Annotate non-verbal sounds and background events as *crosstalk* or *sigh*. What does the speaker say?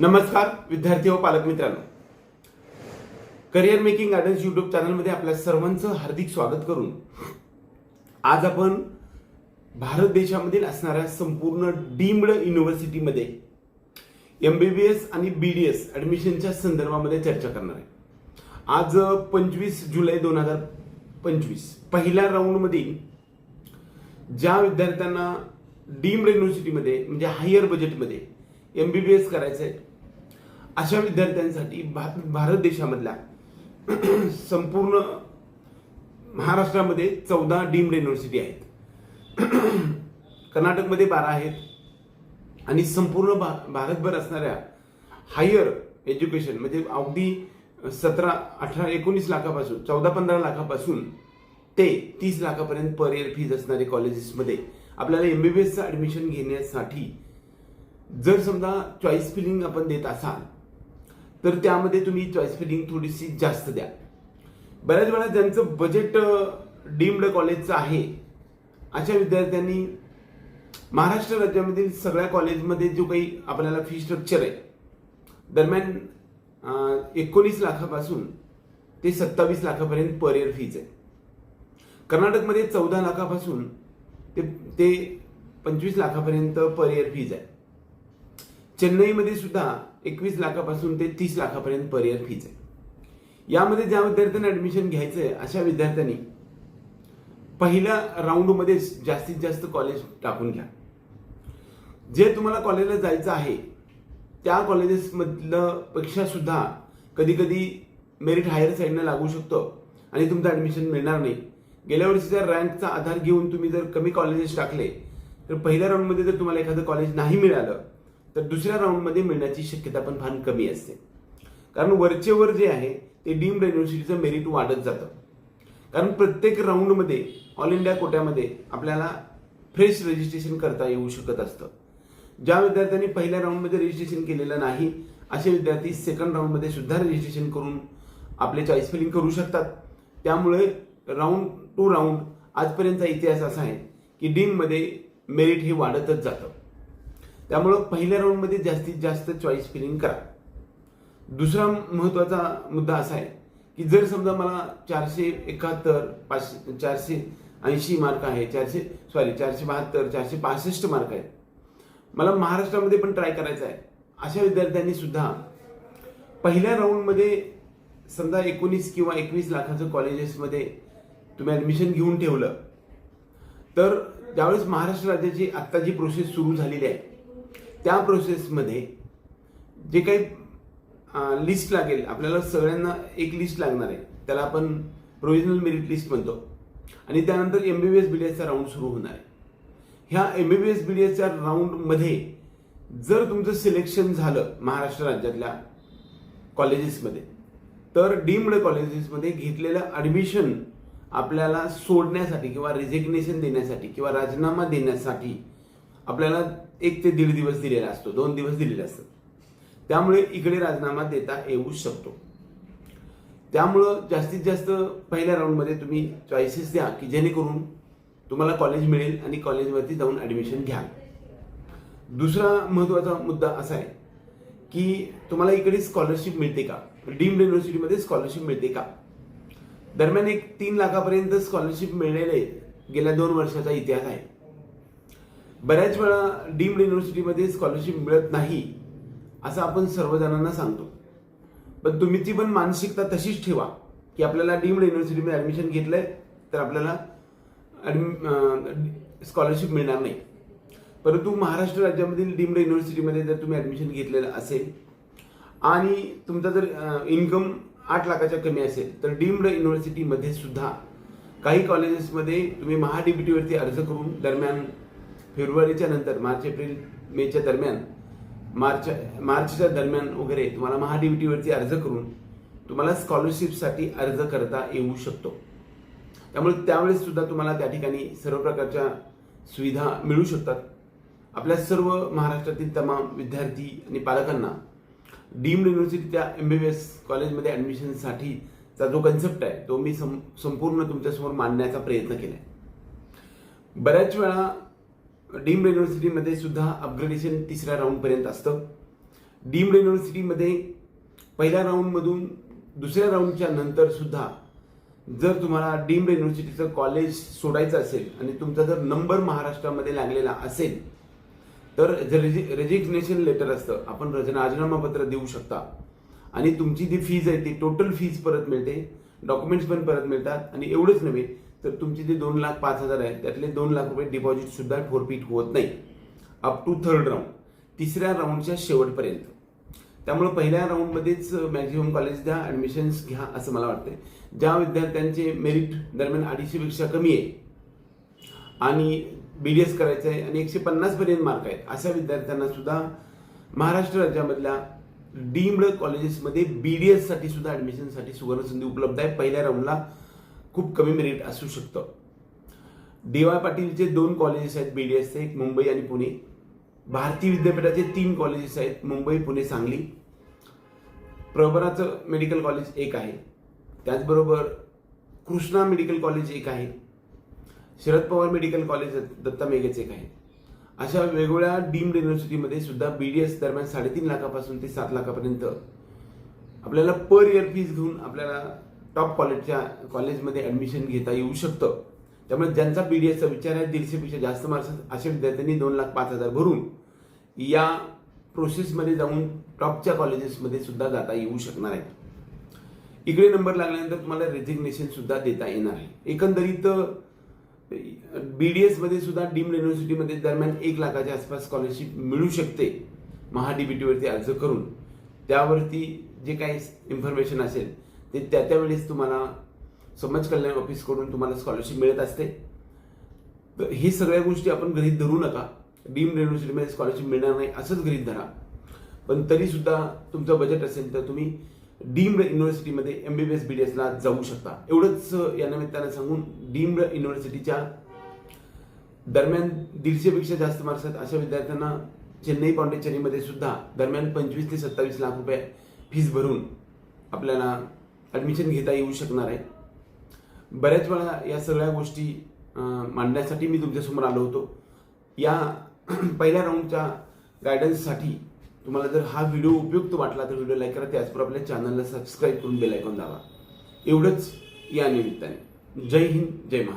नमस्कार विद्यार्थी व पालक मित्रांनो. करिअर मेकिंग गार्डन्स युट्यूब चॅनलमध्ये आपल्या सर्वांचं हार्दिक स्वागत करून आज आपण भारत देशामधील असणाऱ्या संपूर्ण डीम्ड युनिव्हर्सिटीमध्ये एम बी बी एस आणि बी डी एस ॲडमिशनच्या संदर्भामध्ये चर्चा करणार आहे. आज पंचवीस जुलै दोन हजार पंचवीस पहिल्या राऊंडमधील ज्या विद्यार्थ्यांना डीम्ड युनिव्हर्सिटीमध्ये म्हणजे हायर बजेटमध्ये एम बी बी एस करायचं आहे अशा विद्यार्थ्यांसाठी भा भारत देशामधल्या *clears throat* संपूर्ण महाराष्ट्रामध्ये चौदा डीम्ड युनिव्हर्सिटी आहेत. *clears throat* कर्नाटकमध्ये बारा आहेत. आणि संपूर्ण भा भारतभर असणाऱ्या हायर एज्युकेशन म्हणजे अगदी सतरा अठरा एकोणीस लाखापासून चौदा पंधरा लाखापासून ते तीस लाखापर्यंत पर इयर फीज असणारे कॉलेजेसमध्ये आपल्याला एम बी बी एसचं ॲडमिशन घेण्यासाठी जर समजा चॉईस फिलिंग आपण देत असाल तर त्यामध्ये तुम्ही चॉईस फिलिंग थोडीशी जास्त द्या. बऱ्याच वेळा ज्यांचं बजेट डीम्ड कॉलेजचं आहे अशा विद्यार्थ्यांनी महाराष्ट्र राज्यामधील सगळ्या कॉलेजमध्ये जो काही आपल्याला फी स्ट्रक्चर आहे दरम्यान एकोणीस लाखापासून ते सत्तावीस लाखापर्यंत पर इयर फीज आहे. कर्नाटकमध्ये चौदा लाखापासून ते ते पंचवीस लाखापर्यंत पर इयर फीज आहे. चेन्नईमध्ये सुद्धा एकवीस लाखापासून ते तीस लाखापर्यंत पर इयर फीज आहे. यामध्ये ज्या विद्यार्थ्यांना ऍडमिशन घ्यायचं आहे अशा विद्यार्थ्यांनी पहिल्या राऊंडमध्ये जास्तीत जास्त कॉलेज टाकून घ्या. जे तुम्हाला कॉलेजला जायचं आहे त्या कॉलेजेसमधलं पेक्षा सुद्धा कधी कधी मेरिट हायर साईडनं लागू शकतो आणि तुमचं ऍडमिशन मिळणार नाही. गेल्या वर्षीच्या रँकचा आधार घेऊन तुम्ही जर कमी कॉलेजेस टाकले तर पहिल्या राऊंडमध्ये जर तुम्हाला एखादं कॉलेज नाही मिळालं तर दुसऱ्या राऊंडमध्ये मिळण्याची शक्यता पण फार कमी असते. कारण वरचे वर जे आहे ते डीम्ड युनिव्हर्सिटीचं मेरिट वाढत जातं. कारण प्रत्येक राऊंडमध्ये ऑल इंडिया कोट्यामध्ये आपल्याला फ्रेश रजिस्ट्रेशन करता येऊ शकत असतं. ज्या विद्यार्थ्यांनी पहिल्या राऊंडमध्ये रजिस्ट्रेशन केलेलं नाही असे विद्यार्थी सेकंड राऊंडमध्ये सुद्धा रजिस्ट्रेशन करून आपले चॉईस फिलिंग करू शकतात. त्यामुळे राऊंड टू राऊंड आजपर्यंतचा इतिहास असा आहे की डीममध्ये मेरिट हे वाढतच जातं. त्यामुळं पहिल्या राऊंडमध्ये जास्तीत जास्त चॉईस फिलिंग करा. दुसरा महत्त्वाचा मुद्दा असा आहे की जर समजा मला चारशे एकाहत्तर पाचशे चारशे ऐंशी मार्क आहे चारशे सॉरी चारशे बहात्तर चारशे पासष्ट मार्क आहेत. मला महाराष्ट्रामध्ये पण ट्राय करायचं आहे. अशा विद्यार्थ्यांनी सुद्धा पहिल्या राऊंडमध्ये समजा एकोणीस किंवा एकवीस लाखाचं कॉलेजेसमध्ये तुम्ही ॲडमिशन घेऊन ठेवलं तर ज्यावेळेस महाराष्ट्र राज्याची आत्ता जी प्रोसेस सुरू झालेली आहे त्या प्रोसेसमध्ये जे काही लिस्ट लागेल आपल्याला सगळ्यांना एक लिस्ट लागणार आहे. त्याला आपण प्रोव्हिजनल मेरिट लिस्ट म्हणतो. आणि त्यानंतर M B B S B D एसचा round सुरू होणार आहे. ह्या M B B S B D एसच्या राऊंडमध्ये जर तुमचं सिलेक्शन झालं महाराष्ट्र राज्यातल्या कॉलेजेसमध्ये तर डीम्ड कॉलेजेसमध्ये घेतलेलं ॲडमिशन आपल्याला सोडण्यासाठी किंवा रिझिग्नेशन देण्यासाठी किंवा राजीनामा देण्यासाठी आपल्याला एक ते दीड दिवस दिलेला असतो दोन दिवस दिलेले असतात त्यामुळे इकडे राजीनामा देता येऊ शकतो. त्यामुळं जास्तीत जास्त पहिल्या राऊंडमध्ये तुम्ही चॉईसेस द्या की जेणेकरून तुम्हाला कॉलेज मिळेल आणि कॉलेजवरती जाऊन ॲडमिशन घ्या दुसरा महत्त्वाचा मुद्दा असा आहे की तुम्हाला इकडे स्कॉलरशिप मिळते का? डीम्ड युनिव्हर्सिटीमध्ये स्कॉलरशिप मिळते का? दरम्यान एक तीन लाखापर्यंत स्कॉलरशिप मिळलेले गेल्या दोन वर्षाचा इतिहास आहे. बऱ्याच वेळा डीम्ड युनिव्हर्सिटीमध्ये स्कॉलरशिप मिळत नाही असं आपण सर्वजणांना सांगतो. पण तुम्ही ती पण मानसिकता तशीच ठेवा की आपल्याला डीम्ड युनिव्हर्सिटीमध्ये ॲडमिशन घेतलंय तर आपल्याला स्कॉलरशिप मिळणार नाही. परंतु महाराष्ट्र राज्यामधील डीम्ड युनिव्हर्सिटीमध्ये जर तुम्ही ॲडमिशन घेतलेलं असेल आणि तुमचा जर इन्कम आठ लाखाच्या कमी असेल तर डीम्ड युनिव्हर्सिटीमध्ये सुद्धा काही कॉलेजेसमध्ये तुम्ही महाडीबीटीवरती अर्ज करून दरम्यान फेब्रुवारीच्या नंतर मार्च एप्रिल मेच्या दरम्यान मार्च मार्चच्या दरम्यान वगैरे तुम्हाला महाडीबीटीवरती अर्ज करून तुम्हाला स्कॉलरशिपसाठी अर्ज करता येऊ शकतो. त्यामुळे त्यावेळेस सुद्धा तुम्हाला त्या ठिकाणी सर्व प्रकारच्या सुविधा मिळू शकतात. आपल्या सर्व महाराष्ट्रातील तमाम विद्यार्थी आणि पालकांना डीम्ड युनिव्हर्सिटीच्या एम बी बी एस कॉलेजमध्ये ॲडमिशनसाठीचा जो कन्सेप्ट आहे तो मी सं संपूर्ण तुमच्यासमोर मांडण्याचा प्रयत्न केला आहे बऱ्याच वेळा डीम्ड युनिव्हर्सिटीमध्ये सुद्धा अपग्रेडेशन तिसऱ्या राऊंडपर्यंत असतं. डीम्ड युनिव्हर्सिटीमध्ये पहिल्या राऊंडमधून दुसऱ्या राऊंडच्या नंतर सुद्धा जर तुम्हाला डीम्ड युनिव्हर्सिटीचं कॉलेज सोडायचं असेल आणि तुमचा जर नंबर महाराष्ट्रामध्ये लागलेला असेल तर जर रेजि रेजिग्नेशन लेटर असतं आपण रज- राजीनामापत्र देऊ शकता. आणि तुमची जी फीज आहे ती टोटल फीज परत मिळते डॉक्युमेंट्स पण परत मिळतात. आणि एवढंच नव्हे तर तुमचे जे दोन लाख पाच हजार आहे त्यातले दोन लाख रुपये डिपॉझिट सुद्धा फोरफीट होत नाही. अप टू थर्ड राऊंड तिसऱ्या राऊंडच्या शेवटपर्यंत. त्यामुळे पहिल्या राऊंडमध्येच मॅक्झिमम कॉलेज द्या ऍडमिशन्स घ्या असं मला वाटतंय. ज्या विद्यार्थ्यांचे मेरिट दरम्यान अडीचशेपेक्षा कमी आहे आणि बी डी एस करायचं आहे आणि एकशे पन्नासपर्यंत मार्क आहेत अशा विद्यार्थ्यांना सुद्धा महाराष्ट्र राज्यामधल्या डीम्ड कॉलेजेसमध्ये बी डी एससाठी सुद्धा ॲडमिशनसाठी सुवर्णसंधी उपलब्ध आहे. पहिल्या राऊंडला खूप कमी मेरिट असू शकतं. डी वाय पाटीलचे दोन कॉलेजेस आहेत बी डी एसचे एक मुंबई आणि पुणे. भारती विद्यापीठाचे तीन कॉलेजेस आहेत मुंबई पुणे सांगली. प्रभराचं मेडिकल कॉलेज एक आहे. त्याचबरोबर कृष्णा मेडिकल कॉलेज एक आहे. शरद पवार मेडिकल कॉलेज दत्ता मेघेच एक आहे. अशा वेगवेगळ्या डीम्ड युनिव्हर्सिटीमध्ये सुद्धा बी डी एस दरम्यान साडेतीन लाखापासून ते सात लाखापर्यंत आपल्याला पर इयर फीज घेऊन आपल्याला टॉप कॉलेजच्या कॉलेजमध्ये ॲडमिशन घेता येऊ शकतं. त्यामुळे ज्यांचा बी डी एसचा विचार आहे दीडशेपेक्षा जास्त मार्क्स अशा विद्यार्थ्यांनी दोन लाख पाच हजार भरून या प्रोसेसमध्ये जाऊन टॉपच्या कॉलेजेसमध्ये सुद्धा जाता येऊ शकणार आहे इकडे नंबर लागल्यानंतर तुम्हाला रेझिग्नेशन सुद्धा देता येणार आहे. एकंदरीत बी डी एसमध्ये सुद्धा डीम्ड युनिव्हर्सिटीमध्ये दरम्यान एक लाखाच्या आसपास स्कॉलरशिप मिळू शकते महाडीबीटीवरती अर्ज करून. त्यावरती जे काही इन्फॉर्मेशन असेल ते त्या त्यावेळेस तुम्हाला समाज कल्याण ऑफिसकडून तुम्हाला स्कॉलरशिप मिळत असते. तर हे सगळ्या गोष्टी आपण गृहीत धरू नका. डीम्ड युनिव्हर्सिटीमध्ये स्कॉलरशिप मिळणार नाही असंच गृहीत धरा. पण तरीसुद्धा तुमचं बजेट असेल तर तुम्ही deemed युनिव्हर्सिटीमध्ये M B B S B D एसला जाऊ शकता. एवढंच या निमित्तानं सांगून डीम्ड युनिव्हर्सिटीच्या दरम्यान दीडशेपेक्षा जास्त मार्क्स आहेत अशा विद्यार्थ्यांना चेन्नई पॉंडिचेरीमध्ये सुद्धा दरम्यान पंचवीस ते सत्तावीस लाख रुपये फीस भरून आपल्याला ॲडमिशन घेता येऊ शकणार आहे. बऱ्याच वेळा या सगळ्या गोष्टी मांडण्यासाठी मी तुमच्यासमोर आलो होतो. या *clears throat* पहिल्या राऊंडच्या गायडन्ससाठी तुम्हाला जर हा व्हिडिओ उपयुक्त वाटला तर व्हिडिओ लाईक करा. त्याचबरोबर आपल्या चॅनलला सबस्क्राईब करून बेलायकॉन दाबा. एवढंच या निमित्ताने. जय हिंद जय महाराष्ट्र.